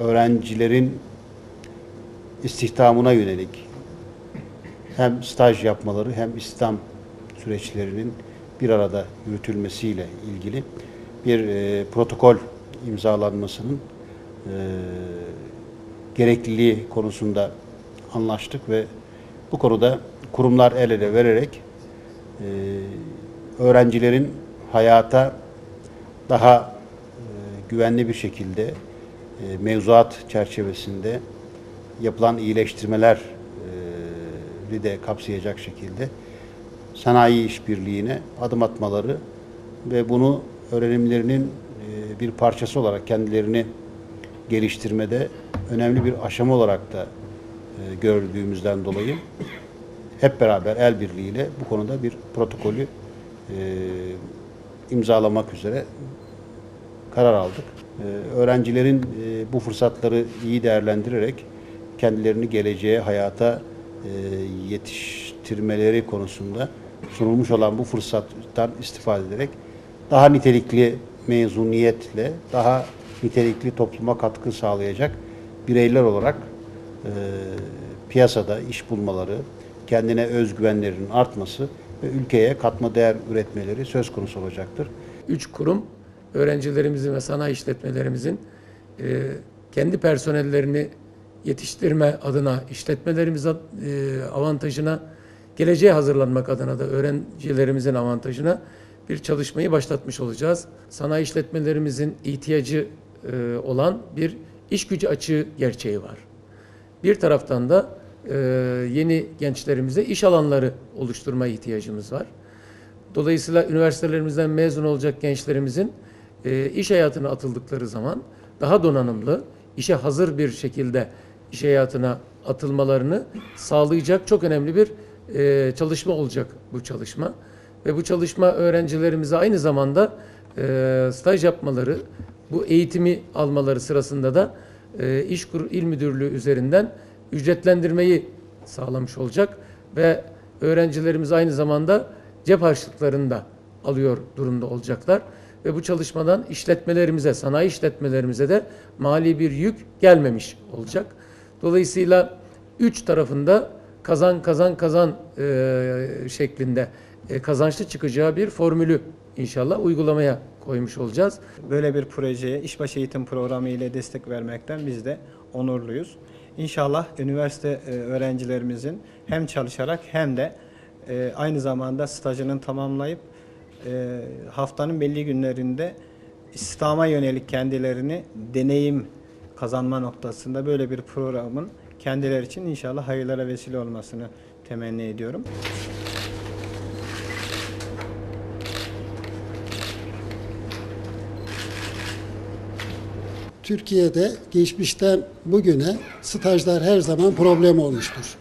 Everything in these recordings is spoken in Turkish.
öğrencilerin istihdamına yönelik hem staj yapmaları hem istihdam süreçlerinin bir arada yürütülmesiyle ilgili bir e, protokol imzalanmasının e, gerekliliği konusunda anlaştık ve bu konuda kurumlar el ele vererek e, öğrencilerin hayata daha e, güvenli bir şekilde e, mevzuat çerçevesinde yapılan iyileştirmeler e, de kapsayacak şekilde sanayi işbirliğine adım atmaları ve bunu öğrenimlerinin e, bir parçası olarak kendilerini geliştirmede önemli bir aşama olarak da gördüğümüzden dolayı hep beraber el birliğiyle bu konuda bir protokolü imzalamak üzere karar aldık. E, öğrencilerin e, bu fırsatları iyi değerlendirerek kendilerini geleceğe, hayata e, yetiştirmeleri konusunda sunulmuş olan bu fırsattan istifade ederek daha nitelikli mezuniyetle daha nitelikli topluma katkı sağlayacak bireyler olarak e, piyasada iş bulmaları, kendine özgüvenlerinin artması ve ülkeye katma değer üretmeleri söz konusu olacaktır. Üç kurum öğrencilerimizin ve sanayi işletmelerimizin e, kendi personellerini yetiştirme adına, işletmelerimiz e, avantajına, geleceğe hazırlanmak adına da öğrencilerimizin avantajına bir çalışmayı başlatmış olacağız. Sanayi işletmelerimizin ihtiyacı e, olan bir iş gücü açığı gerçeği var. Bir taraftan da e, yeni gençlerimize iş alanları oluşturma ihtiyacımız var. Dolayısıyla üniversitelerimizden mezun olacak gençlerimizin e, iş hayatına atıldıkları zaman daha donanımlı, işe hazır bir şekilde iş hayatına atılmalarını sağlayacak çok önemli bir e, çalışma olacak bu çalışma. Ve bu çalışma öğrencilerimize aynı zamanda e, staj yapmaları, bu eğitimi almaları sırasında da e, İşkur İl Müdürlüğü üzerinden ücretlendirmeyi sağlamış olacak ve öğrencilerimiz aynı zamanda cep harçlıklarını da alıyor durumda olacaklar. Ve bu çalışmadan işletmelerimize, sanayi işletmelerimize de mali bir yük gelmemiş olacak. Dolayısıyla üç tarafında kazan kazan kazan e, şeklinde e, kazançlı çıkacağı bir formülü inşallah uygulamaya koymuş olacağız. Böyle bir projeye işbaşı eğitim programı ile destek vermekten biz de onurluyuz. İnşallah üniversite öğrencilerimizin hem çalışarak hem de aynı zamanda stajını tamamlayıp e, haftanın belli günlerinde istihdama yönelik kendilerini deneyim kazanma noktasında böyle bir programın kendileri için inşallah hayırlara vesile olmasını temenni ediyorum. Türkiye'de geçmişten bugüne stajlar her zaman problem olmuştur.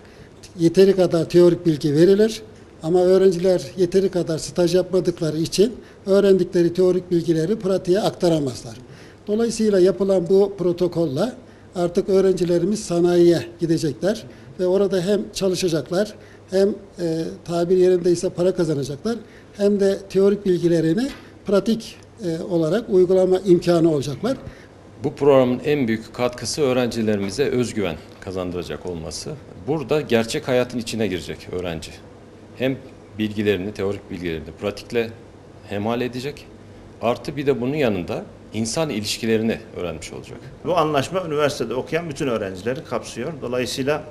Yeteri kadar teorik bilgi verilir ama öğrenciler yeteri kadar staj yapmadıkları için öğrendikleri teorik bilgileri pratiğe aktaramazlar. Dolayısıyla yapılan bu protokolla artık öğrencilerimiz sanayiye gidecekler ve orada hem çalışacaklar hem e, tabir yerindeyse para kazanacaklar hem de teorik bilgilerini pratik e, olarak uygulama imkanı olacaklar. Bu programın en büyük katkısı öğrencilerimize özgüven kazandıracak olması. Burada gerçek hayatın içine girecek öğrenci. Hem bilgilerini, teorik bilgilerini pratikle hemal edecek. Artı bir de bunun yanında insan ilişkilerini öğrenmiş olacak. Bu anlaşma üniversitede okuyan bütün öğrencileri kapsıyor. Dolayısıyla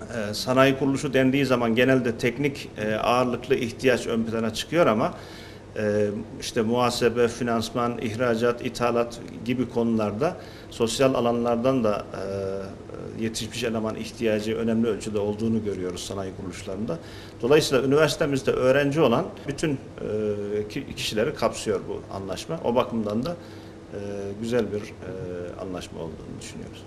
e, sanayi kuruluşu dendiği zaman genelde teknik e, ağırlıklı ihtiyaç ön plana çıkıyor ama e, işte muhasebe, finansman, ihracat, ithalat gibi konularda sosyal alanlardan da yetişmiş eleman ihtiyacı önemli ölçüde olduğunu görüyoruz sanayi kuruluşlarında. Dolayısıyla üniversitemizde öğrenci olan bütün e, ki- kişileri kapsıyor bu anlaşma. O bakımdan da e, güzel bir e, anlaşma olduğunu düşünüyoruz.